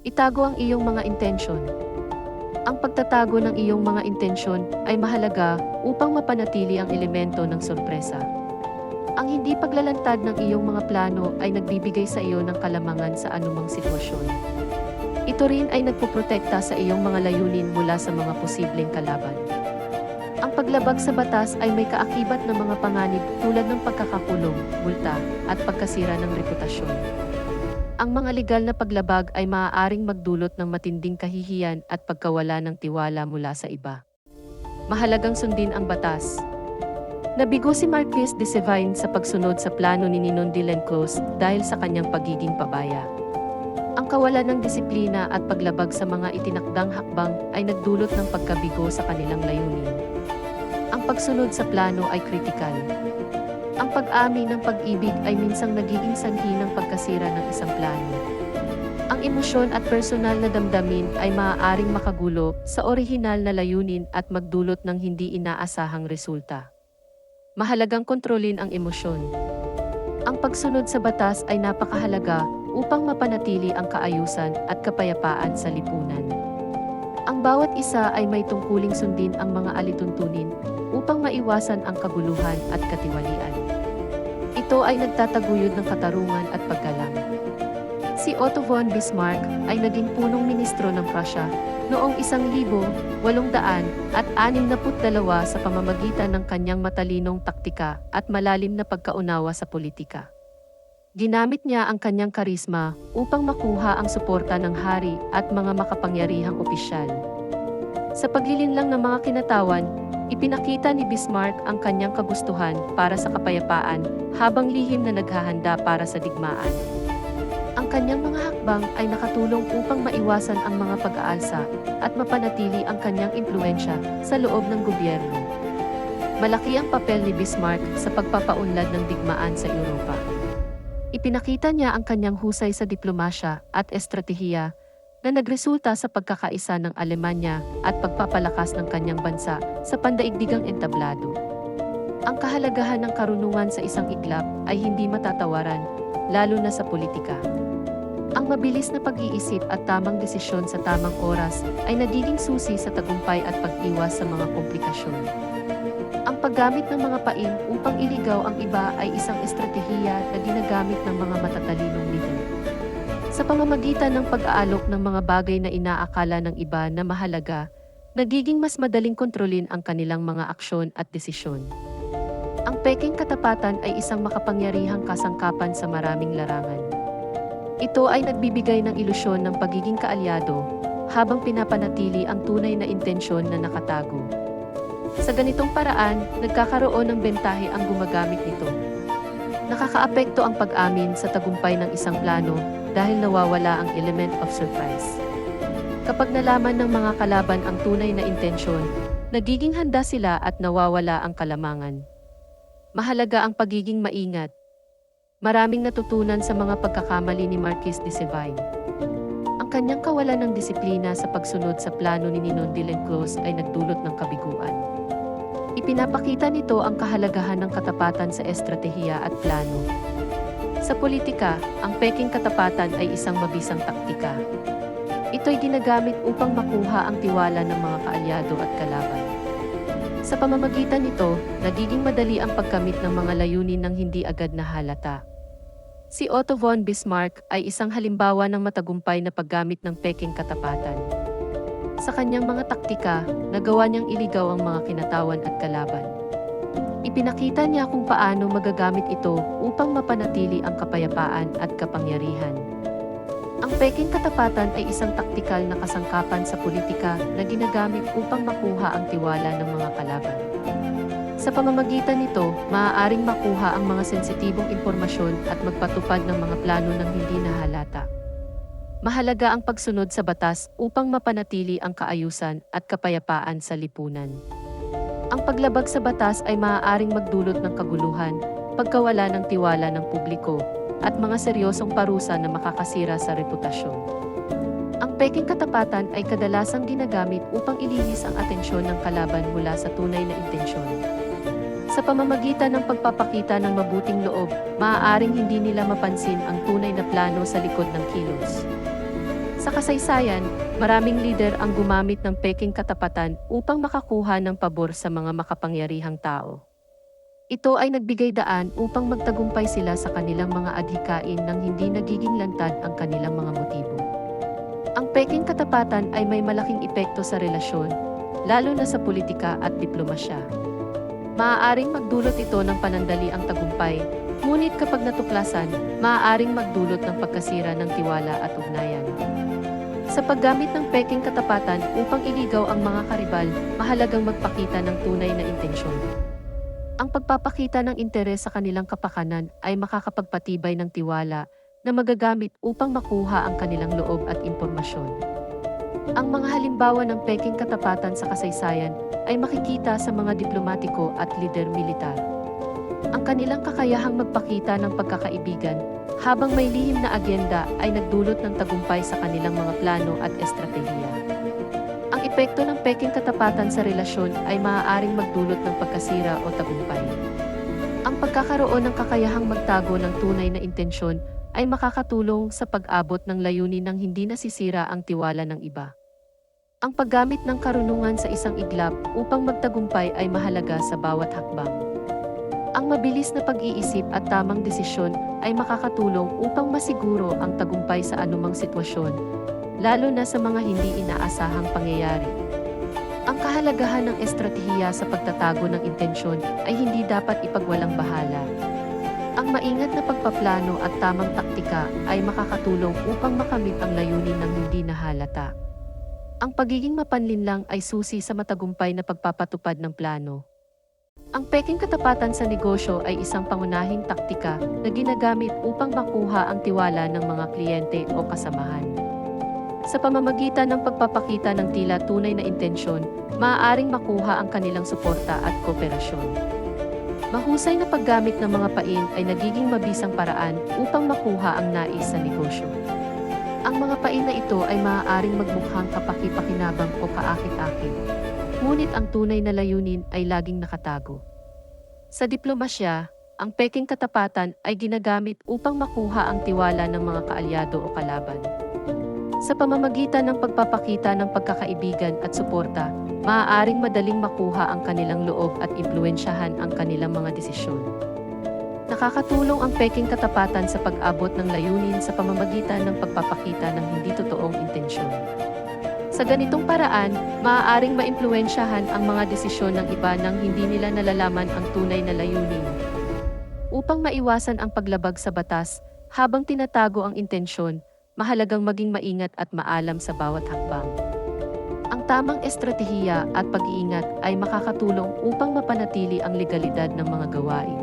Itago ang iyong mga intensyon. Ang pagtatago ng iyong mga intensyon ay mahalaga upang mapanatili ang elemento ng sorpresa. Ang hindi paglalantad ng iyong mga plano ay nagbibigay sa iyo ng kalamangan sa anumang sitwasyon. Ito rin ay nagpoprotekta sa iyong mga layunin mula sa mga posibleng kalaban. Ang paglabag sa batas ay may kaakibat ng mga panganib tulad ng pagkakakulong, multa, at pagkasira ng reputasyon. Ang mga legal na paglabag ay maaaring magdulot ng matinding kahihiyan at pagkawala ng tiwala mula sa iba. Mahalagang sundin ang batas. Nabigo si Marquis de Sevine sa pagsunod sa plano ni Ninon de Lenclos dahil sa kanyang pagiging pabaya. Ang kawalan ng disiplina at paglabag sa mga itinakdang hakbang ay nagdulot ng pagkabigo sa kanilang layunin. Ang pagsunod sa plano ay kritikal. Ang pag-amin ng pag-ibig ay minsang nagiging sanhi ng pagkasira ng isang plano. Ang emosyon at personal na damdamin ay maaaring makagulo sa orihinal na layunin at magdulot ng hindi inaasahang resulta. Mahalagang kontrolin ang emosyon. Ang pagsunod sa batas ay napakahalaga upang mapanatili ang kaayusan at kapayapaan sa lipunan. Ang bawat isa ay may tungkuling sundin ang mga alituntunin upang maiwasan ang kaguluhan at katiwalian. Ito ay nagtataguyod ng katarungan at paggalang. Si Otto von Bismarck ay naging punong ministro ng Prussia noong 1862 sa pamamagitan ng kanyang matalinong taktika at malalim na pagkaunawa sa politika. Ginamit niya ang kanyang karisma upang makuha ang suporta ng hari at mga makapangyarihang opisyal. Sa paglilinlang ng mga kinatawan, ipinakita ni Bismarck ang kanyang kagustuhan para sa kapayapaan habang lihim na naghahanda para sa digmaan. Ang kanyang mga hakbang ay nakatulong upang maiwasan ang mga pag-aalsa at mapanatili ang kanyang impluensya sa loob ng gobyerno. Malaki ang papel ni Bismarck sa pagpapaunlad ng digmaan sa Europa. Ipinakita niya ang kanyang husay sa diplomasya at estratehiya na nagresulta sa pagkakaisa ng Alemanya at pagpapalakas ng kanyang bansa sa pandaigdigang entablado. Ang kahalagahan ng karunungan sa isang iglap ay hindi matatawaran, lalo na sa politika. Ang mabilis na pag-iisip at tamang desisyon sa tamang oras ay nagiging susi sa tagumpay at pag-iwas sa mga komplikasyon. Ang paggamit ng mga pain upang iligaw ang iba ay isang estratehiya na ginagamit ng mga matatalinong leader. Sa pamamagitan ng pag-aalok ng mga bagay na inaakala ng iba na mahalaga, nagiging mas madaling kontrolin ang kanilang mga aksyon at desisyon. Ang peking katapatan ay isang makapangyarihang kasangkapan sa maraming larangan. Ito ay nagbibigay ng ilusyon ng pagiging kaalyado habang pinapanatili ang tunay na intensyon na nakatago. Sa ganitong paraan, nagkakaroon ng bentahe ang gumagamit nito. Nakakaapekto ang pag-amin sa tagumpay ng isang plano dahil nawawala ang element of surprise. Kapag nalaman ng mga kalaban ang tunay na intensyon, nagiging handa sila at nawawala ang kalamangan. Mahalaga ang pagiging maingat. Maraming natutunan sa mga pagkakamali ni Marquis de Sevine. Ang kanyang kawalan ng disiplina sa pagsunod sa plano ni Ninon de Lenclos ay nagdulot ng kabiguan. Ipinapakita nito ang kahalagahan ng katapatan sa estratehiya at plano. Sa politika, ang peking katapatan ay isang mabisang taktika. Ito'y ginagamit upang makuha ang tiwala ng mga kaalyado at kalaban. Sa pamamagitan nito, nagiging madali ang pagkamit ng mga layunin ng hindi agad na halata. Si Otto von Bismarck ay isang halimbawa ng matagumpay na paggamit ng peking katapatan. Sa kanyang mga taktika, nagawa niyang iligaw ang mga kinatawan at kalaban. Ipinakita niya kung paano magagamit ito upang mapanatili ang kapayapaan at kapangyarihan. Ang peking katapatan ay isang taktikal na kasangkapan sa politika na ginagamit upang makuha ang tiwala ng mga kalaban. Sa pamamagitan nito, maaaring makuha ang mga sensitibong impormasyon at magpatupad ng mga plano ng hindi nahalata. Mahalaga ang pagsunod sa batas upang mapanatili ang kaayusan at kapayapaan sa lipunan. Ang paglabag sa batas ay maaaring magdulot ng kaguluhan, pagkawala ng tiwala ng publiko, at mga seryosong parusa na makakasira sa reputasyon. Ang peking katapatan ay kadalasang ginagamit upang ilihis ang atensyon ng kalaban mula sa tunay na intensyon. Sa pamamagitan ng pagpapakita ng mabuting loob, maaaring hindi nila mapansin ang tunay na plano sa likod ng kilos. Sa kasaysayan, maraming leader ang gumamit ng peking katapatan upang makakuha ng pabor sa mga makapangyarihang tao. Ito ay nagbigay daan upang magtagumpay sila sa kanilang mga adhikain nang hindi nagiging lantad ang kanilang mga motibo. Ang peking katapatan ay may malaking epekto sa relasyon, lalo na sa politika at diplomasya. Maaaring magdulot ito ng panandali ang tagumpay, ngunit kapag natuklasan, maaaring magdulot ng pagkasira ng tiwala at ugnayan. Sa paggamit ng peking katapatan upang iligaw ang mga karibal, mahalagang magpakita ng tunay na intensyon. Ang pagpapakita ng interes sa kanilang kapakanan ay makakapagpatibay ng tiwala na magagamit upang makuha ang kanilang loob at impormasyon. Ang mga halimbawa ng peking katapatan sa kasaysayan ay makikita sa mga diplomatiko at lider militar. Ang kanilang kakayahang magpakita ng pagkakaibigan habang may lihim na agenda ay nagdulot ng tagumpay sa kanilang mga plano at estratehiya. Ang epekto ng peking katapatan sa relasyon ay maaaring magdulot ng pagkasira o tagumpay. Ang pagkakaroon ng kakayahang magtago ng tunay na intensyon ay makakatulong sa pag-abot ng layunin ng hindi nasisira ang tiwala ng iba. Ang paggamit ng karunungan sa isang iglap upang magtagumpay ay mahalaga sa bawat hakbang. Ang mabilis na pag-iisip at tamang desisyon ay makakatulong upang masiguro ang tagumpay sa anumang sitwasyon, lalo na sa mga hindi inaasahang pangyayari. Ang kahalagahan ng estratehiya sa pagtatago ng intensyon ay hindi dapat ipagwalang bahala. Ang maingat na pagpaplano at tamang taktika ay makakatulong upang makamit ang layunin ng hindi nahalata. Ang pagiging mapanlinlang ay susi sa matagumpay na pagpapatupad ng plano. Ang peking katapatan sa negosyo ay isang pangunahing taktika na ginagamit upang makuha ang tiwala ng mga kliyente o kasamahan. Sa pamamagitan ng pagpapakita ng tila tunay na intensyon, maaaring makuha ang kanilang suporta at kooperasyon. Mahusay na paggamit ng mga pain ay nagiging mabisang paraan upang makuha ang nais sa negosyo. Ang mga pain na ito ay maaaring magmukhang kapaki-pakinabang o kaakit-akit. Ngunit ang tunay na layunin ay laging nakatago. Sa diplomasya, ang peking katapatan ay ginagamit upang makuha ang tiwala ng mga kaalyado o kalaban. Sa pamamagitan ng pagpapakita ng pagkakaibigan at suporta, maaaring madaling makuha ang kanilang loob at impluensyahan ang kanilang mga desisyon. Nakakatulong ang peking katapatan sa pag-abot ng layunin sa pamamagitan ng pagpapakita ng hindi totoong intensyon. Sa ganitong paraan, maaaring maimpluensyahan ang mga desisyon ng iba nang hindi nila nalalaman ang tunay na layunin. Upang maiwasan ang paglabag sa batas, habang tinatago ang intensyon, mahalagang maging maingat at maalam sa bawat hakbang. Ang tamang estratehiya at pag-iingat ay makakatulong upang mapanatili ang legalidad ng mga gawain.